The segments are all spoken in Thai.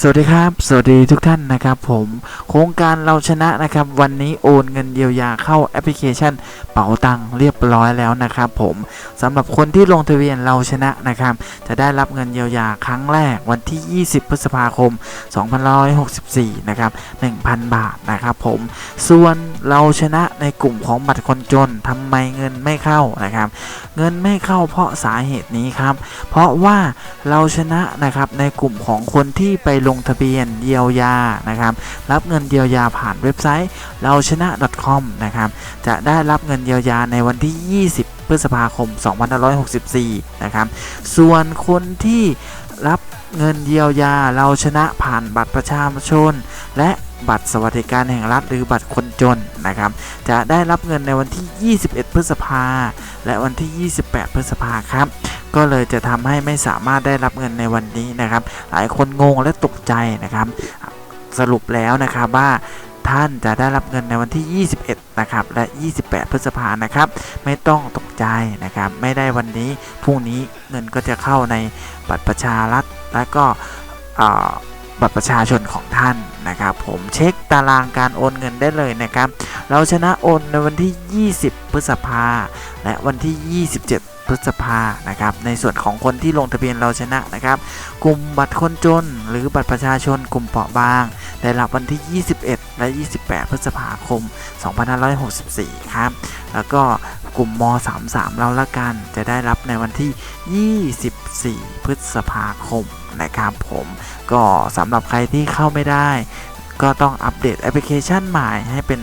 สวัสดีครับ สวัสดีทุกท่านนะครับผมโครงการเราชนะนะครับ วันนี้โอนเงินเยียวยาเข้าแอปพลิเคชัน เป๋าตังเรียบร้อยแล้วนะครับผมสำหรับคนที่ลงทะเบียนเราชนะนะครับ จะได้รับเงินเยียวยาครั้งแรกวันที่ 20 พฤษภาคม 2564 นะครับ 1,000 บาทนะครับผมส่วนเราชนะในกลุ่มของบัตรคนจนทำไมเงินไม่เข้านะครับ เงินไม่เข้าเพราะสาเหตุนี้ครับ เพราะว่าเราชนะนะครับในกลุ่มของคนที่ไปลงทะเบียนเยียวยานะครับรับเงินเยียวยาผ่านเว็บไซต์เราชนะ .com นะครับจะได้รับเงินเยียวยาในวันที่ 20 พฤษภาคม 2564 นะครับส่วนคนที่รับเงินเยียวยาเราชนะผ่านบัตรประชาชน และบัตรสวัสดิการแห่งรัฐหรือบัตรคนจนนะครับ จะได้รับเงินในวันที่ 21 พฤษภาและวันที่ 28 พฤษภาครับ ก็เลยจะทำให้ไม่สามารถได้รับเงินในวันนี้นะครับ หลายคนงงและตกใจนะครับ สรุปแล้วนะครับว่าท่านจะได้รับเงินในวันที่ 21 นะครับ และ 28 พฤษภานะครับ ไม่ต้องตกใจนะครับ ไม่ได้วันนี้ พรุ่งนี้เงินก็จะเข้าในบัตรประชารัฐ และก็บัตรประชาชนของท่าน นะครับผมเช็คตารางการโอนเงินได้เลยนะครับ เราชนะโอนในวันที่ 20 พฤษภาและวันที่ 27พฤษภานะครับ ในส่วนของคนที่ลงทะเบียนเราชนะนะครับ กลุ่มบัตรคนจน หรือบัตรประชาชนกลุ่มเปราะบาง ได้รับวันที่ 21 และ 28 พฤษภาคม 2564 ครับ แล้วก็กลุ่มม 33 เราละกัน จะได้รับในวันที่ 24 พฤษภาคมนะครับผม ก็สำหรับใครที่เข้าไม่ได้ ก็ต้องอัปเดตแอปพลิเคชันใหม่ให้เป็น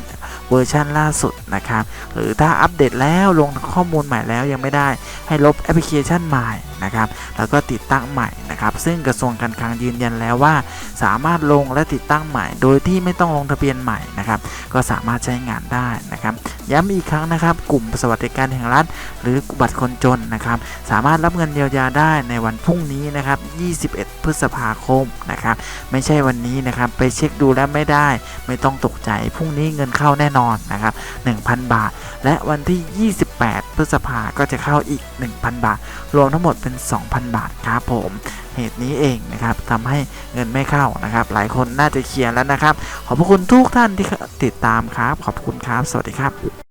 เวอร์ชันล่าสุดนะครับหรือถ้าอัปเดตแล้วลงข้อมูลใหม่แล้วยังไม่ได้ให้ลบแอปพลิเคชันใหม่นะครับแล้วก็ติดตั้งใหม่ นะครับซึ่งกระทรวงการคลังยืนยันแล้วว่า สามารถลงและติดตั้งใหม่ โดยที่ไม่ต้องลงทะเบียนใหม่นะครับก็สามารถใช้งานได้นะครับย้ำอีกครั้งนะครับ กลุ่มสวัสดิการแห่งรัฐ หรือบัตรคนจนนะครับสามารถรับเงินเยียวยาได้ในวันพรุ่งนี้นะครับ 21 พฤษภาคมนะครับไม่ใช่วันนี้นะครับไปเช็คดูแล้วไม่ได้ ไม่ต้องตกใจพรุ่งนี้เงินเข้าแน่นอนนะครับ1,000 บาท และวันที่ 28 พฤษภาก็จะเข้าอีก 1,000 บาท รวมทั้งหมดเป็น 2,000 บาทครับผมเหตุนี้เองนะครับทำให้เงินไม่เข้านะครับ หลายคนน่าจะเคลียร์แล้วนะครับ ขอบพระคุณทุกท่านที่ติดตามครับ ขอบคุณครับ สวัสดีครับ